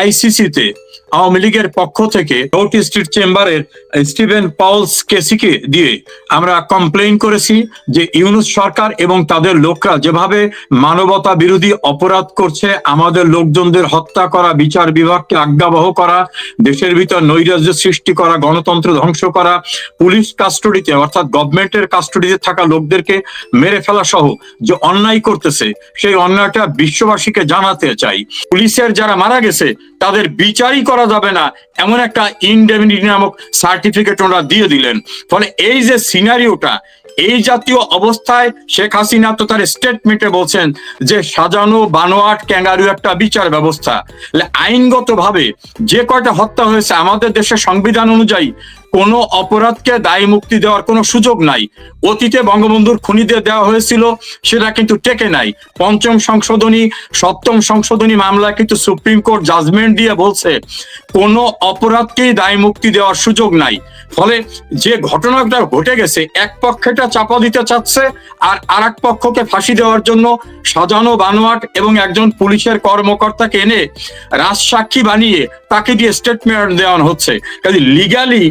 আইসিসিতে আওয়ামী লীগের পক্ষ থেকে নোট স্ট্রিট চেম্বারের স্টিভেন পাউলস কেসিকে দিয়ে আমরা কমপ্লেইন করেছি যে ইউনুস সরকার এবং তাদের লোকরা যেভাবে মানবতা বিরোধী অপরাধ করছে, আমাদের লোকজনদের হত্যা করা, বিচার বিভাগকে আজ্ঞাবহ করা, দেশের ভিতর নৈরাজ্য সৃষ্টি করা, গণতন্ত্র ধ্বংস করা, পুলিশ কাস্টডিতে অর্থাৎ গভর্নমেন্টের কাস্টডিতে থাকা লোকদেরকে মেরে ফেলা সহ যে অন্যায় করতেছে, সেই অন্যায়টা বিশ্ববাসীকে জানাতে চাই। পুলিশের যারা মারা গেছে তাদের বিচারই করা যাবে না। এমন একটা ইনডেমিনিটি নামক সার্টিফিকেট ওনারা দিয়ে দিলেন। ফলে এই যে সিনারিওটা এই জাতীয় অবস্থায় শেখ হাসিনা তো তার স্টেটমেন্টে বলছেন যে সাজানো, বানোয়াট, ক্যাঙ্গারু একটা বিচার ব্যবস্থা। আইনগত ভাবে যে কয়টা হত্যা হয়েছে আমাদের দেশের সংবিধান অনুযায়ী কোনো অপরাধকে দায়ী মুক্তি দেওয়ার কোনো সুযোগ নাই। অতীতে বঙ্গবন্ধুর খুনিদের দেওয়া হয়েছিল, সেটা কিন্তু টেকে নাই। পঞ্চম সংশোধনী, সপ্তম সংশোধনী মামলা কিন্তু সুপ্রিম কোর্ট জাজমেন্ট দিয়ে বলছে, কোনো অপরাধকেই দায়ী মুক্তি দেওয়ার সুযোগ নাই। ফলে যে ঘটনাটা ঘটে গেছে, এক পক্ষেটা চাপা দিতে চাচ্ছে আর আর এক পক্ষকে ফাঁসি দেওয়ার জন্য সাজানো বানোয়াট এবং একজন পুলিশের কর্মকর্তাকে এনে রাজসাক্ষী বানিয়ে তাকে দিয়ে স্টেটমেন্ট দেওয়ানো হচ্ছে। কাজে লিগালি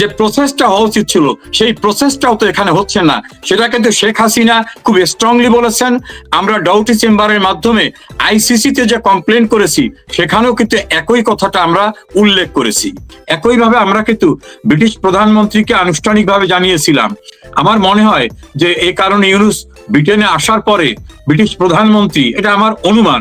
যে প্রসেসটা হওয়া উচিত ছিল, সেই প্রসেসটাও তো এখানে হচ্ছে না। সেটা কিন্তু শেখ হাসিনা খুব স্ট্রংলি বলেছেন। আমরা ডাউটি চেম্বারের মাধ্যমে আইসিসিতে যে কমপ্লেন করেছি, সেখানেও কিন্তু একই কথাটা আমরা উল্লেখ করেছি। একইভাবে আমরা কিন্তু ব্রিটিশ প্রধানমন্ত্রীকে আনুষ্ঠানিকভাবে জানিয়েছিলাম। আমার মনে হয় যে এই কারণে ইউনুস ব্রিটেনে আসার পরে ব্রিটিশ প্রধানমন্ত্রী, এটা আমার অনুমান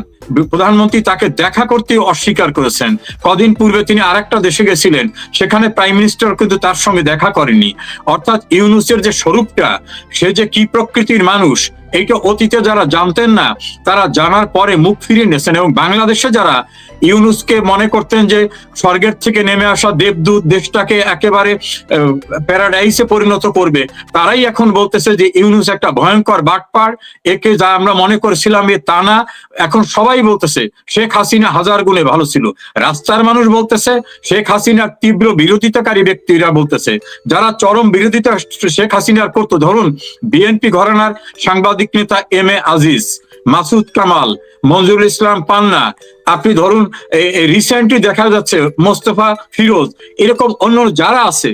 প্রধানমন্ত্রী তাকে দেখা করতে অস্বীকার করেছেন। কদিন পূর্বে তিনি আরেকটা দেশে গেছিলেন, সেখানে প্রাইম মিনিস্টার কিন্তু তার সঙ্গে দেখা করেনি অর্থাৎ ইউনুসের যে স্বরূপটা, সে যে কি প্রকৃতির মানুষ, এইটা অতীতে যারা জানতেন না, তারা জানার পরে মুখ ফিরিয়ে নিয়েছেন এবং বাংলাদেশে যারা ইউনুসকে মনে করতেন যে স্বর্গের থেকে নেমে আসা দেবদূত দেশটাকে একেবারে প্যারাডাইসে পরিণত করবে, তারাই এখন বলতেছে যে ইউনুস একটা ভয়ঙ্কর বাটপার, একে যা আমরা মনে করেছিলাম এ তা না, এখন সবাই বলতেছে, শেখ হাসিনা হাজার গুণে ভালো ছিল। রাস্তার মানুষ বলতেছে, শেখ হাসিনার তীব্র বিরোধিতাকারী ব্যক্তিরা বলতেছে। যারা চরম বিরোধিতা শেখ হাসিনার করতো, ধরুন বিএনপি ঘরানার সাংবাদিক নেতা এম এ আজিজ, মাসুদ কামাল মঞ্জুর ইসলাম পান্না আপনি ধরুন রিসেন্টলি দেখা যাচ্ছে মোস্তফা ফিরোজ, এরকম অন্য যারা আছে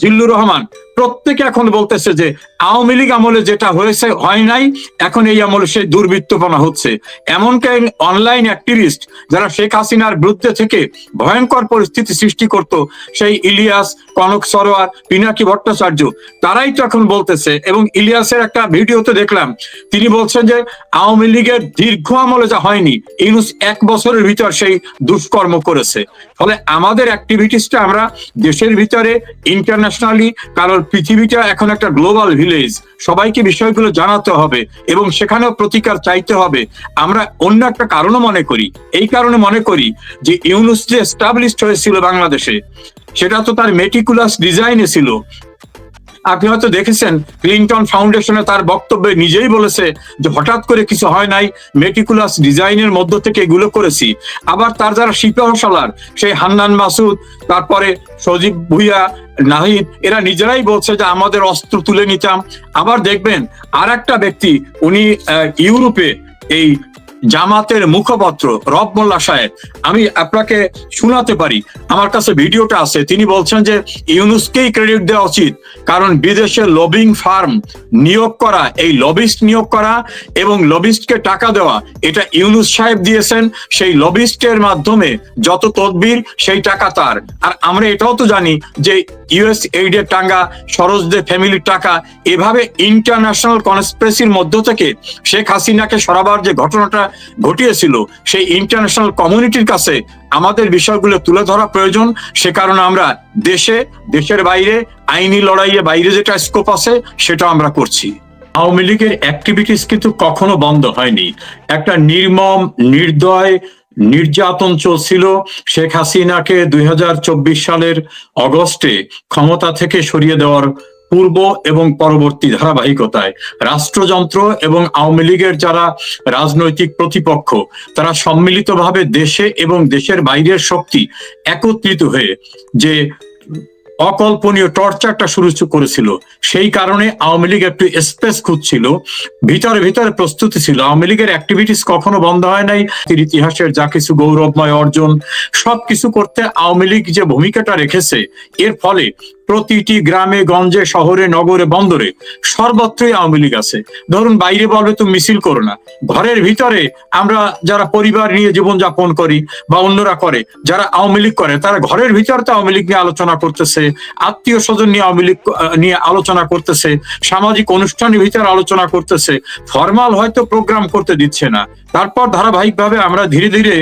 জিল্লুর রহমান, প্রত্যেকে এখন বলতেছে যে আওয়ামী লীগ আমলে যেটা হয়েছে হয় নাই, এখন এই আমলে সেই দুর্বৃত্তপনা হচ্ছে। এমনকি অনলাইন অ্যাক্টিভিস্ট যারা শেখ হাসিনার বিরুদ্ধে থেকে ভয়ঙ্কর পরিস্থিতি সৃষ্টি করত, সেই ইলিয়াস, কনক সরোয়ার, পিনাকি ভট্টাচার্য, তারাই তো এখন বলতেছে। এবং ইলিয়াসের একটা ভিডিওতে দেখলাম, তিনি বলছেন যে আওয়ামী লীগের দীর্ঘ আমলে যা হয়নি, ইউনুস এক বছরের ভিতর সেই দুষ্কর্ম করেছে। ফলে আমাদের অ্যাক্টিভিটিসটা আমরা দেশের ভিতরে ইন্টারন্যাশনালি কারণ পৃথিবীটা এখন একটা গ্লোবাল ভিলেজ সবাইকে বিষয়গুলো জানাতে হবে এবং সেখানেও প্রতিকার চাইতে হবে। আমরা অন্য একটা কারণও মনে করি। এই কারণে মনে করি যে ইউনুস যে এস্টাবলিশড হয়েছিল বাংলাদেশে, সেটা তো তার মেটিকুলাস ডিজাইনে ছিল। আপনি হয়তো দেখেছেন ক্লিংটন ফাউন্ডেশনে তার বক্তব্যে নিজেই বলেছে যে হঠাৎ করে কিছু হয় নাই, মেটিকুলাস ডিজাইনের মধ্য থেকে এগুলো করেছি। আবার তার যারা শিল্পশালার সেই হান্নান মাসুদ, তারপরে সজীব ভুইয়া, নাহিদ, এরা নিজেরাই বলছে যে আমাদের অস্ত্র তুলে নিতাম। আবার দেখবেন আর একটা ব্যক্তি, উনি ইউরোপে এই জামাতের মুখপত্র রব মোল্লা সাহেব, আমি আপনাকে শোনাতে পারি। আমার কাছে ভিডিওটা আছে, তিনি বলছেন যে ইউনুসকেই ক্রেডিট দেওয়া উচিত, কারণ বিদেশে লবিং ফার্ম নিয়োগ করা, এই লবিস্ট নিয়োগ করা এবং লবিস্টকে টাকা দেওয়া, এটা ইউনুস সাহেব দিয়েছেন, সেই লবিস্টের মাধ্যমে যত তদবির, সেই টাকা তার। আর আমরা এটাও তো জানি যে ইউএস এইডের টাঙ্গা, সরোজদের ফ্যামিলির টাকা, এভাবে ইন্টারন্যাশনাল কনস্পিরেসির মধ্য থেকে শেখ হাসিনাকে সরাবার যে ঘটনাটা ঘটিয়েছিল, সেই ইন্টারন্যাশনাল কমিউনিটির কাছে আমাদের বিষয়গুলো তুলে ধরা প্রয়োজন। সে কারণে আমরা দেশে, দেশের বাইরে, আইনি লড়াইয়ে বাইরে যেটা স্কোপ আছে সেটা আমরা করছি। আওয়ামী লীগের অ্যাক্টিভিটিস কিন্তু কখনো বন্ধ হয়নি। একটা নির্মম, নির্দয়, নির্যাতন চলছিল। শেখ হাসিনাকে দুই হাজার চব্বিশ সালের অগস্টে ক্ষমতা থেকে সরিয়ে দেওয়ার পূর্ব এবং পরবর্তী ধারাবাহিকতায়। রাষ্ট্রযন্ত্র এবং আওয়ামী লীগের যারা রাজনৈতিক প্রতিপক্ষ, তারা সম্মিলিতভাবে দেশে এবং দেশের বাইরের শক্তি একত্রিত হয়ে যে অকল্পনীয় টর্চারটা শুরু করেছিল, সেই কারণে আওয়ামী লীগ একটু স্পেস খুঁজছিল, ভিতরে ভিতরে প্রস্তুতি ছিল। আওয়ামী লীগের অ্যাক্টিভিটিস কখনো বন্ধ হয় নাই। ইতিহাসের যা কিছু গৌরবময় অর্জন, সবকিছু করতে আওয়ামী লীগ যে ভূমিকাটা রেখেছে, এর ফলে প্রতিটি গ্রামে, গঞ্জে, শহরে, নগরে, বন্দরে সর্বত্রই আওয়ামী লীগ আছে। ধরুন বাইরে বলবে, তুমি মিছিল করো না। ঘরের ভিতরে আমরা যারা পরিবার নিয়ে জীবনযাপন করি বা অন্যরা করে, যারা আওয়ামী লীগ করে, তারা ঘরের ভিতরে তো আওয়ামী লীগ নিয়ে আলোচনা করতেছে, আত্মীয় স্বজন নিয়ে আওয়ামী লীগ নিয়ে আলোচনা করতেছে, সামাজিক অনুষ্ঠানের ভিতরে আলোচনা করতেছে, ফরমাল হয়তো প্রোগ্রাম করতে দিচ্ছে না। তারপর ধারাবাহিকভাবে আমরা ধীরে ধীরে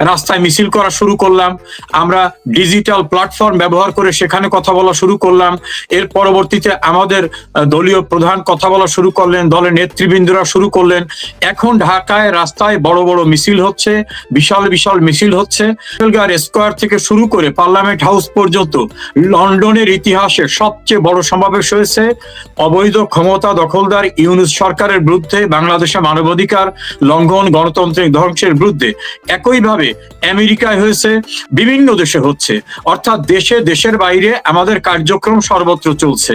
রাস্তায় মিছিল করা শুরু করলাম। আমরা ডিজিটাল প্ল্যাটফর্ম ব্যবহার করে সেখানে কথা বলা শুরু করলাম। এর পরবর্তীতে আমাদের দলীয় প্রধান কথা বলা শুরু করলেন, দলের নেতৃবৃন্দরা শুরু করলেন। এখন ঢাকায় রাস্তায় বড় বড় মিছিল হচ্ছে, বিশাল বিশাল মিছিল হচ্ছে। স্কোয়ার থেকে শুরু করে পার্লামেন্ট হাউস পর্যন্ত লন্ডনের ইতিহাসে সবচেয়ে বড় সমাবেশ হয়েছে। অবৈধ ক্ষমতা দখলদার ইউনুস সরকারের বিরুদ্ধে বাংলাদেশে মানবাধিকার লঙ্ঘন গণতান্ত্রিক ধ্বংসের বিরুদ্ধে। একইভাবে আমেরিকায় হয়েছে, বিভিন্ন দেশে হচ্ছে। অর্থাৎ দেশে, দেশের বাইরে আমাদের কার্যক্রম সর্বত্র চলছে।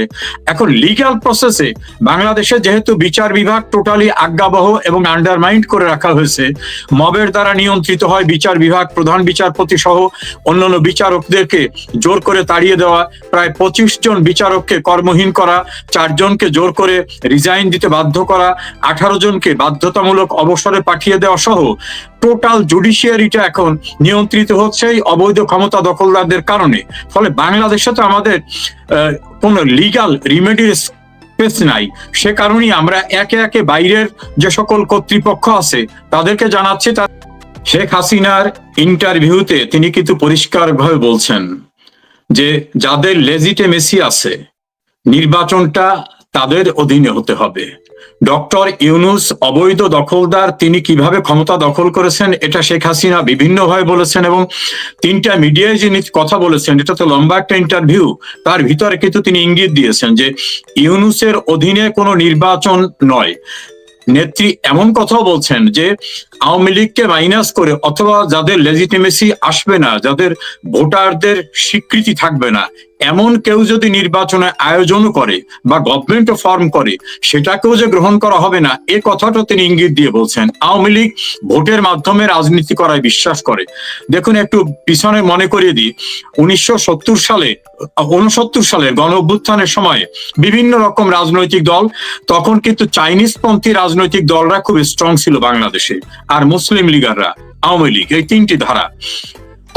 এখন লিগ্যাল প্রসেসে বাংলাদেশে যেহেতু বিচার বিভাগ টোটালি আজ্ঞাবহ এবং আন্ডারমাইন্ড করে রাখা হয়েছে, মবের দ্বারা নিয়ন্ত্রিত হয় বিচার বিভাগ, প্রধান বিচারপতি সহ অন্যান্য বিচারকদেরকে জোর করে তাড়িয়ে দেওয়া, প্রায় পঁচিশ জন বিচারককে কর্মহীন করা চারজনকে জোর করে রিজাইন দিতে বাধ্য করা, আঠারো জনকে বাধ্যতামূলক অবসরে পাঠিয়ে দেওয়া সহ টোটাল জুডিশিয়ারিটা এখন নিয়ন্ত্রিত হচ্ছে এই অবৈধ ক্ষমতা দখলদারদের কারণে। ফলে বাংলাদেশে তো আমাদের কোনো লিগাল রিমেডির স্পেস নাই। সে কারণেই আমরা একে একে বাইরের যে সকল কর্তৃপক্ষ আছে, তাদেরকে জানাচ্ছি তা শেখ হাসিনার ইন্টারভিউতে তিনি কিন্তু পরিষ্কারভাবে বলছেন যে যাদের লেজিটেমেসি আছে, নির্বাচনটা তাদের অধীনে হতে হবে। ডক্টর ইউনুস অবৈধ দখলদার, তিনি কীভাবে ক্ষমতা দখল করেছেন এটা শেখ হাসিনা বিভিন্নভাবে বলেছেন এবং তিনটা মিডিয়ায় যিনি কথা বলেছেন এটা তো লম্বা একটা ইন্টারভিউ তার ভিতরে কিন্তু তিনি ইঙ্গিত দিয়েছেন যে ইউনুসের অধীনে কোনো নির্বাচন নয়। নেত্রী এমন কথাও বলছেন যে আওয়ামী লীগকে মাইনাস করে অথবা যাদের লেজিটিমেসি আসবে না, যাদের ভোটারদের স্বীকৃতি থাকবে না এমন কেউ যদি নির্বাচনে আয়োজন করে বা গভর্নমেন্ট ফর্ম করে, সেটাকেও যে গ্রহণ করা হবে না, এ কথাটা তিনি ইঙ্গিত দিয়ে বলছেন। আওয়ামী লীগ ভোটের মাধ্যমে রাজনীতি করায় বিশ্বাস করে। দেখুন, একটু পিছনে মনে করিয়ে দিই। উনিশশো সত্তর সালে উনসত্তর সালের গণ অভ্যুত্থানের সময় বিভিন্ন রকম রাজনৈতিক দল, তখন কিন্তু চাইনিজ পন্থী রাজনৈতিক দলরা খুব স্ট্রং ছিল বাংলাদেশে, আর মুসলিম লীগাররা, আওয়ামী লীগ, এই তিনটি ধারা।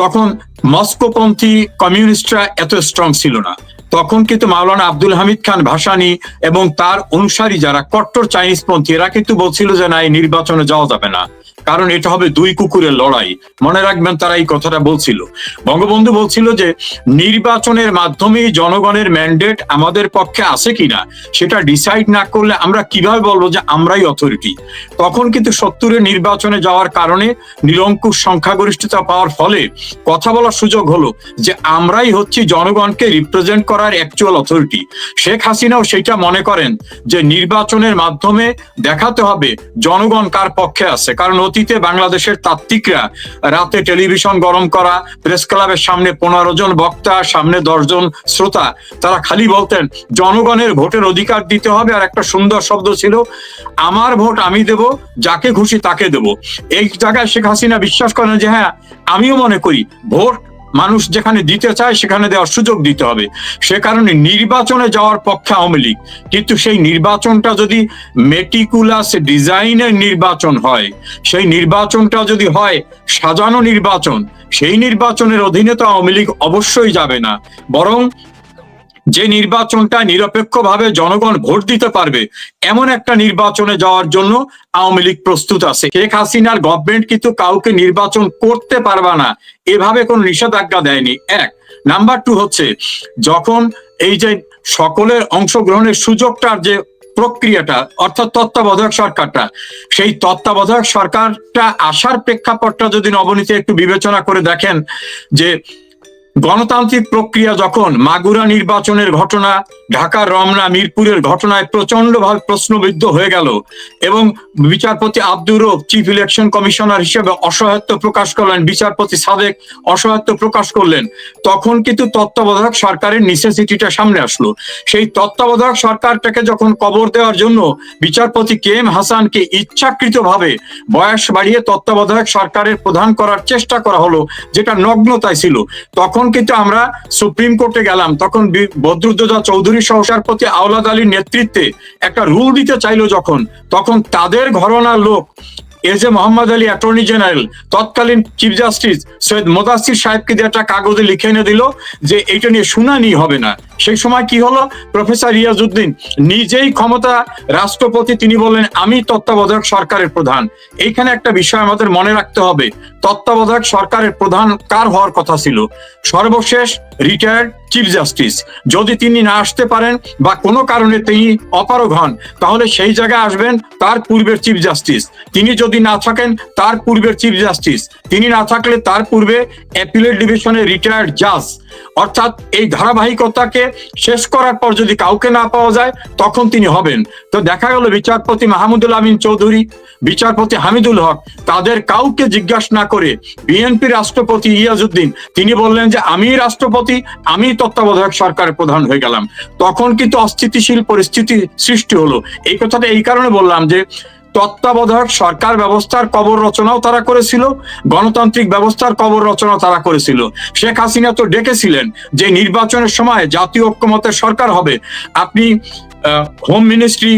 তখন মস্কোপন্থী কমিউনিস্টরা এত স্ট্রং ছিল না। তখন কিন্তু মাওলানা আব্দুল হামিদ খান ভাসানি এবং তার অনুসারী যারা কট্টর চাইনিজ পন্থী, এরা কিন্তু বলছিল যে না, এই নির্বাচনে যাওয়া যাবে না। কারণ এটা হবে দুই কুকুরের লড়াই। মনে রাখবেন তারা এই কথাটা বলছিল। বঙ্গবন্ধু বলছিল যে, নির্বাচনের মাধ্যমেই জনগণের ম্যান্ডেট আমাদের পক্ষে আছে কিনা, সেটা ডিসাইড না করলে আমরা কীভাবে বলব যে আমরাই অথরিটি তখন কিন্তু সত্তরের নির্বাচনে যাওয়ার কারণে নিরঙ্কুশ সংখ্যাগরিষ্ঠতা পাওয়ার ফলে কথা বলার সুযোগ হলো যে আমরাই হচ্ছি জনগণকে রিপ্রেজেন্ট করার অ্যাকচুয়াল অথরিটি শেখ হাসিনাও সেটা মনে করেন যে, নির্বাচনের মাধ্যমে দেখাতে হবে জনগণ কার পক্ষে আছে। কারণ অতীতে বাংলাদেশের তাত্ত্বিকরা রাতে টেলিভিশন গরম করা, প্রেস ক্লাবের সামনে পনেরো জন বক্তা, সামনে দশজন শ্রোতা, তারা খালি বলতেন, জনগণের ভোটের অধিকার দিতে হবে। আর একটা সুন্দর শব্দ ছিল, আমার ভোট আমি দেব, যাকে খুশি তাকে দেব। এই জায়গায় শেখ হাসিনা বিশ্বাস করেন যে হ্যাঁ আমিও মনে করি, ভোট মানুষ যেখানে দিতে চায়, সেখানে দেওয়ার সুযোগ দিতে হবে। সে কারণে নির্বাচনে যাওয়ার পক্ষে আওয়ামী লীগ। কিন্তু সেই নির্বাচনটা যদি মেটিকুলাস ডিজাইনের নির্বাচন হয়, সেই নির্বাচনটা যদি হয় সাজানো নির্বাচন, সেই নির্বাচনের অধীনে তো আওয়ামী লীগ অবশ্যই যাবে না। বরং যে নির্বাচনটা নিরপেক্ষভাবে জনগণ ভোট দিতে পারবে, এমন একটা নির্বাচনে যাওয়ার জন্য আওয়ামী লীগ প্রস্তুত আছে। শেখ হাসিনার গভর্নমেন্ট কিন্তু কাউকে নির্বাচন করতে পারবা না। এভাবে কোনো নিষেধাজ্ঞা দেয়নি। এক নাম্বার টু হচ্ছে, যখন এই যে সকলের অংশগ্রহণের সুযোগটার যে প্রক্রিয়াটা, অর্থাৎ তত্ত্বাবধায়ক সরকারটা, সেই তত্ত্বাবধায়ক সরকারটা আসার প্রেক্ষাপটটা যদি নবনীতি একটু বিবেচনা করে দেখেন যে গণতান্ত্রিক প্রক্রিয়া যখন মাগুরা নির্বাচনের ঘটনা ঢাকার রমনা, মিরপুরের ঘটনায় প্রচন্ডভাবে প্রশ্নবিদ্ধ হয়ে গেল এবং বিচারপতি আব্দুর চিফ ইলেকশন কমিশনার হিসেবে অসহায়ত্ব প্রকাশ করলেন, বিচারপতি সাদেক অসহায়ত্ব প্রকাশ করলেন। তখন কিন্তু তত্ত্বাবধায়ক সরকারের নিসেসিটিটা সামনে আসলো। সেই তত্ত্বাবধায়ক সরকারটাকে যখন কবর দেওয়ার জন্য বিচারপতি কে এম হাসানকে ইচ্ছাকৃতভাবে বয়স বাড়িয়ে তত্ত্বাবধায়ক সরকারের প্রধান করার চেষ্টা করা হলো, যেটা নগ্নতায় ছিল, তখন কিন্তু আমরা সুপ্রিম কোর্টে গেলাম, তখন বদরুদ্দোজা চৌধুরী সহসারপতি আওলাদ আলীর নেতৃত্বে একটা রুল দিতে চাইলো যখন, তখন তাদের ঘরনার লোক এজ এ মোহাম্মদ আলী অ্যাটর্নি জেনারেল তৎকালীন চিফ জাস্টিস সৈয়দ মোদাসির সাহেবকে দিয়ে একটা কাগজে লিখে এনে দিল যে এইটা নিয়ে শুনানি হবে না। সেই সময় কি হলো? প্রফেসর রিয়াজউদ্দিন নিজেই ক্ষমতা রাষ্ট্রপতি, তিনি বললেন, আমি তত্ত্বাবধায়ক সরকারের প্রধান। এইখানে একটা বিষয় আমাদের মনে রাখতে হবে, তত্ত্বাবধায়ক সরকারের প্রধান কার হওয়ার কথা ছিল? সর্বশেষ রিটায়ার্ড চিফ জাস্টিস যদি তিনি না আসতে পারেন বা কোনো কারণে তিনি অপারগ হন, তাহলে সেই জায়গায় আসবেন তার পূর্বের চিফ জাস্টিস তিনি যদি না থাকেন, তার পূর্বের চিফ জাস্টিস তিনি না থাকলে তার পূর্বে অ্যাপিলেট ডিভিশনের রিটায়ার্ড জাজ অর্থাৎ এই ধারাবাহিকতাকে শেষ করার পর যদি কাউকে না পাওয়া যায়, তখন তিনি হবেন। তো দেখা গেল বিচারপতি মাহমুদুল আমিন চৌধুরী, বিচারপতি হামিদুল হক, তাদের কাউকে জিজ্ঞাসা না করে বিএনপি রাষ্ট্রপতি ইয়াজউদ্দিন তিনি বললেন যে, আমি রাষ্ট্রপতি, আমি তত্ত্বাবধায়ক সরকারের প্রধান হয়ে গেলাম। তখন কিন্তু অস্থিতিশীল পরিস্থিতি সৃষ্টি হলো। এই কথাটা এই কারণে বললাম যে তত্ত্বাবধায়ক সরকার ব্যবস্থার কবর রচনাও তারা করেছিল, গণতান্ত্রিক ব্যবস্থার কবর রচনা তারা করেছিল। শেখ হাসিনা তো ডেকেছিলেন যে নির্বাচনের সময় জাতীয় ঐক্যমতের সরকার হবে। আপনি হোম মিনিস্ট্রি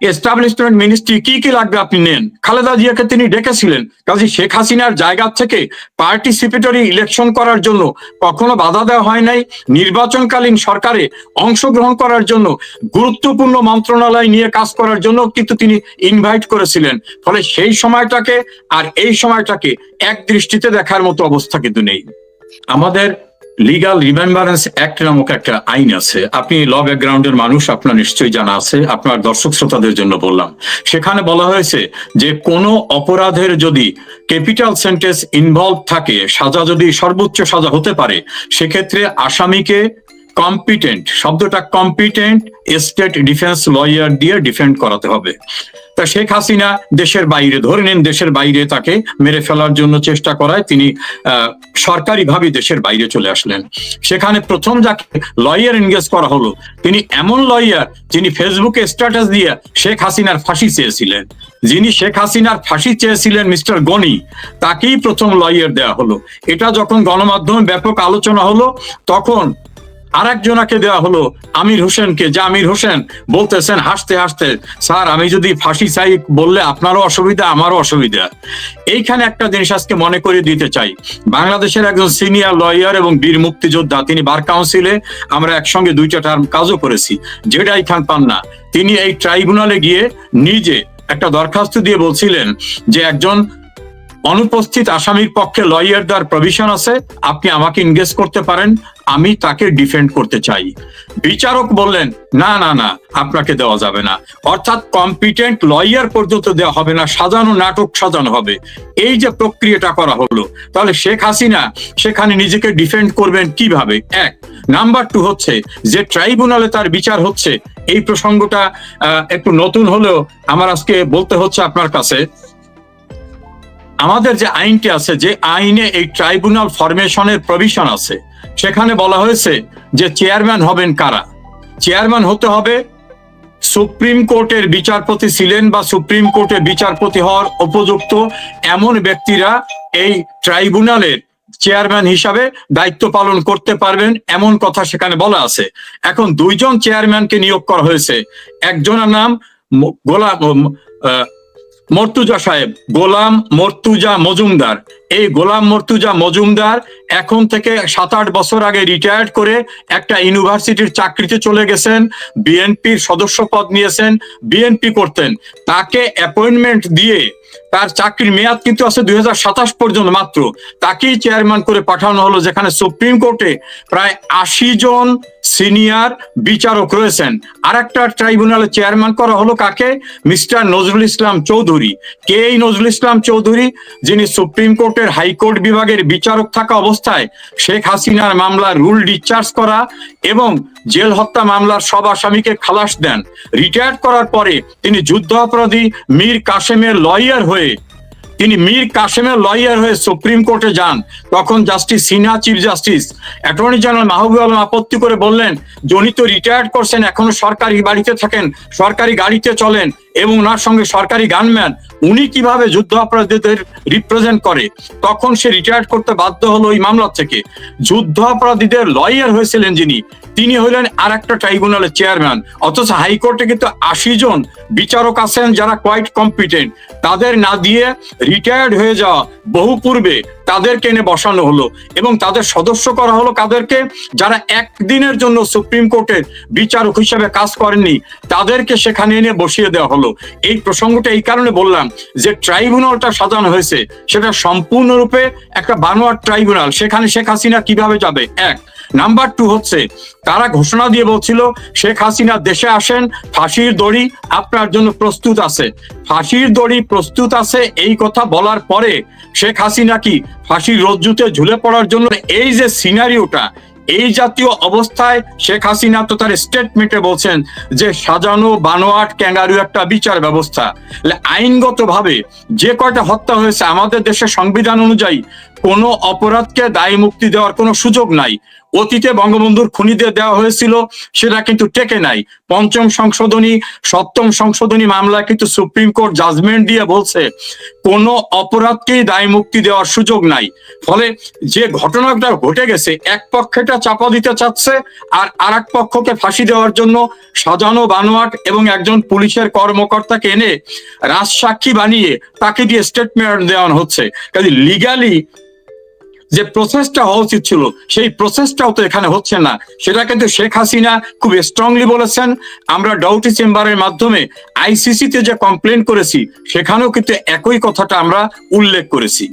এস্টাবলিশমেন্ট মিনিস্ট্রি কি কি লাগবে আপনি নেন? খালেদা জিয়াকে তিনি ডেকেছিলেন। কাজে শেখ হাসিনার জায়গা থেকে পার্টিসিপেটরি ইলেকশন করার জন্য কখনো বাধা দেওয়া হয় নাই। নির্বাচনকালীন সরকারে অংশগ্রহণ করার জন্য গুরুত্বপূর্ণ মন্ত্রণালয় নিয়ে কাজ করার জন্য কিন্তু তিনি ইনভাইট করেছিলেন। ফলে সেই সময়টাকে আর এই সময়টাকে এক দৃষ্টিতে দেখার মতো অবস্থা কিন্তু নেই। আমাদের লিগাল রিমেম্বারেন্স অ্যাক্ট নামক একটা আইন আছে। আপনি ল ব্যাকগ্রাউন্ডের মানুষ, আপনার নিশ্চয়ই জানা আছে, আপনার দর্শক শ্রোতাদের জন্য বললাম। সেখানে বলা হয়েছে যে কোনো অপরাধের যদি ক্যাপিটাল সেন্টেন্স ইনভলভ থাকে, সাজা যদি সর্বোচ্চ সাজা হতে পারে, সেক্ষেত্রে আসামিকে কম্পিটেন্ট শব্দটা কম্পিটেন্ট স্টেট ডিফেন্স লয়ার দিয়ে ডিফেন্ড করাতে হবে। তা শেখ হাসিনা দেশের বাইরে, ধরে নিন দেশের বাইরে তাকে মেরে ফেলার জন্য চেষ্টা করায়, তিনি সরকারি ভাবে দেশের বাইরে চলে আসলেন। সেখানে প্রথম যাকে লয়ার এনগেজ করা হলো, তিনি এমন লয়ার যিনি ফেসবুকে স্ট্যাটাস দিয়ে শেখ হাসিনার ফাঁসি চেয়েছিলেন। যিনি শেখ হাসিনার ফাঁসি চেয়েছিলেন মিস্টার গনি, তাকেই প্রথম লয়ার দেওয়া হলো। এটা যখন গণমাধ্যমে ব্যাপক আলোচনা হলো, তখন আরেকজনাকে দেওয়া হলো আমির হোসেনকে। যে আমির হোসেন বলতেছেন, হাসতে হাসতে, স্যার, আমি যদি ফাঁসি চাই বললে আপনারও অসুবিধা, আমারও অসুবিধা। এইখানে একটা জিনিস আজকে মনে করে দিতে চাই। বাংলাদেশের একজন সিনিয়র লয়ার এবং বীর মুক্তিযোদ্ধা, তিনি বার কাউন্সিলে আমরা একসঙ্গে দুইটা টার্ম কাজও করেছি। জেডাই খান পান না। তিনি এই ট্রাইব্যুনালে গিয়ে নিজে একটা দরখাস্ত দিয়ে বলছিলেন যে একজন অনুপস্থিত আসামির পক্ষে লয়ার দেওয়ার প্রভিশন আছে, আপনি আমাকে ইনগেজ করতে পারেন, আমি তাকে ডিফেন্ড করতে চাই। বিচারক বললেন, না না না, আপনাকে দেওয়া যাবে না। অর্থাৎ কম্পিটেন্ট লয়ার পর্যন্ত দেওয়া হবে না, সাজানো নাটক সাজানো হবে। এই যে প্রক্রিয়াটা করা হলো, তাহলে শেখ হাসিনা সেখানে নিজেকে ডিফেন্ড করবেন কীভাবে? এক নাম্বার টু হচ্ছে, যে ট্রাইব্যুনালে তার বিচার হচ্ছে, এই প্রসঙ্গটা একটু নতুন হলেও আমার আজকে বলতে হচ্ছে আপনার কাছে আমাদের যে আইনটি আছে, যে আইনে এই ট্রাইব্যুনাল ফরমেশনের প্রভিশন আছে, সেখানে বলা হয়েছে যে চেয়ারম্যান হবেন কারা? চেয়ারম্যান হতে হবে সুপ্রিম কোর্টের বিচারপতি ছিলেন বা সুপ্রিম কোর্টের বিচারপতি হওয়ার উপযুক্ত এমন ব্যক্তিরা এই ট্রাইব্যুনালের চেয়ারম্যান হিসাবে দায়িত্ব পালন করতে পারবেন, এমন কথা সেখানে বলা আছে। এখন দুইজন চেয়ারম্যানকে নিয়োগ করা হয়েছে। একজনের নাম গোলাম মর্তুজা সাহেব গোলাম মর্তুজা মজুমদার। এই গোলাম মর্তুজা মজুমদার এখন থেকে সাত আট বছর আগে রিটায়ার্ড করে একটা ইউনিভার্সিটির চাকরিতে চলে গেছেন বিএনপির সদস্য পদ নিয়েছেন বিএনপি করতেন। তাকে অ্যাপয়েন্টমেন্ট দিয়ে তার চাকরির মেয়াদ কিন্তু আছে দুই পর্যন্ত মাত্র। তাকেই চেয়ারম্যান করে পাঠানো হলো, যেখানে সুপ্রিম কোর্টে প্রায় আশি জন সিনিয়র বিচারক রয়েছেন। আর একটা ট্রাইব্যুনালের চেয়ারম্যান করা হলো কাকে? মিস্টার নজরুল ইসলাম চৌধুরী। কে এই নজরুল ইসলাম চৌধুরী? যিনি সুপ্রিম কোর্টের হাইকোর্ট বিভাগের বিচারক থাকা অবস্থায় শেখ হাসিনার মামলার রুল ডিসচার্জ করা এবং জেল হত্যা মামলার সব আসামিকে খালাস দেন। রিটায়ার করার পরে তিনি যুদ্ধ অপরাধী মীর কাসেমের লয়ার হয়ে তিনি মীর কাসেমের লয়ার হয়ে সুপ্রিম কোর্টে যান। তখন justice Sinha, chief justice, attorney general Mahbub Alam আপত্তি করে বললেন যে উনি তো রিটায়ার্ড করছেন, এখনও সরকারি বাড়িতে থাকেন, সরকারি গাড়িতে চলেন এবং ওনার সঙ্গে সরকারি গানম্যান উনি কীভাবে যুদ্ধ অপরাধীদের রিপ্রেজেন্ট করে, তখন সে রিটায়ার করতে বাধ্য হলো ওই মামলা থেকে। যুদ্ধ অপরাধীদের লয়ার হয়েছিলেন যিনি, তিনি হলেন আর একটা ট্রাইব্যুনালের চেয়ারম্যান অথচ হাইকোর্টে কিন্তু আশি জন বিচারক আছেন যারা কোয়াইট কম্পিটেন্ট তাদের না দিয়ে রিটায়ার্ড হয়ে যাওয়া বহু পূর্বে তাদেরকে এনে বসানো হলো এবং তাদের সদস্য করা হলো কাদেরকে যারা একদিনের জন্য সুপ্রিম কোর্টের বিচারক হিসেবে কাজ করেননি, তাদেরকে সেখানে এনে বসিয়ে দেওয়া হলো। এই প্রসঙ্গটা এই কারণে বললাম যে ট্রাইব্যুনালটা সাজানো হয়েছে, সেটা সম্পূর্ণরূপে একটা বানোয়ার ট্রাইব্যুনাল, সেখানে শেখ হাসিনা কীভাবে যাবে? এক নাম্বার টু হচ্ছে, তারা ঘোষণা দিয়ে বলছিল, শেখ হাসিনা দেশে আসেন, ফাঁসির দড়ি আপনার জন্য প্রস্তুত আছে। ফাঁসির দড়ি প্রস্তুত আছে এই কথা বলার পরে শেখ হাসিনা কি ফাঁসির রজ্জুতে ঝুলে পড়ার জন্য এই যে সিনারিওটা, এই জাতীয় অবস্থায় শেখ হাসিনা তো তার স্টেটমেন্টে বলছেন যে সাজানো, বানোয়াট ক্যাঙ্গারু একটা বিচার ব্যবস্থা। আইনগত ভাবে যে কয়টা হত্যা হয়েছে আমাদের দেশের সংবিধান অনুযায়ী কোনো অপরাধকে দায়ী মুক্তি দেওয়ার কোনো সুযোগ নাই। অতীতে বঙ্গবন্ধুর খুনিদের দেওয়া হয়েছিল, সেটা কিন্তু টেকে নাই। পঞ্চম সংশোধনী, সপ্তম সংশোধনী মামলা কিন্তু সুপ্রিম কোর্ট জাজমেন্ট দিয়ে বলছে, কোনো অপরাধকেই দায় মুক্তি দেওয়ার সুযোগ নাই। ফলে যে ঘটনাটা ঘটে গেছে, এক পক্ষেটা চাপা দিতে চাচ্ছে, আর আর এক পক্ষকে ফাঁসি দেওয়ার জন্য সাজানো বানোয়াট এবং একজন পুলিশের কর্মকর্তাকে এনে রাজসাক্ষী বানিয়ে তাকে দিয়ে স্টেটমেন্ট দেওয়ানো হচ্ছে। কাজে লিগালি যে প্রসেসটা হওয়া উচিত ছিল, সেই প্রসেসটাও তো এখানে হচ্ছে না। সেটা কিন্তু শেখ হাসিনা খুব স্ট্রংলি বলেছেন। আমরা ডাউটি চেম্বারের মাধ্যমে আইসিসিতে যে কমপ্লেন করেছি, সেখানেও কিন্তু একই কথাটা আমরা উল্লেখ করেছি।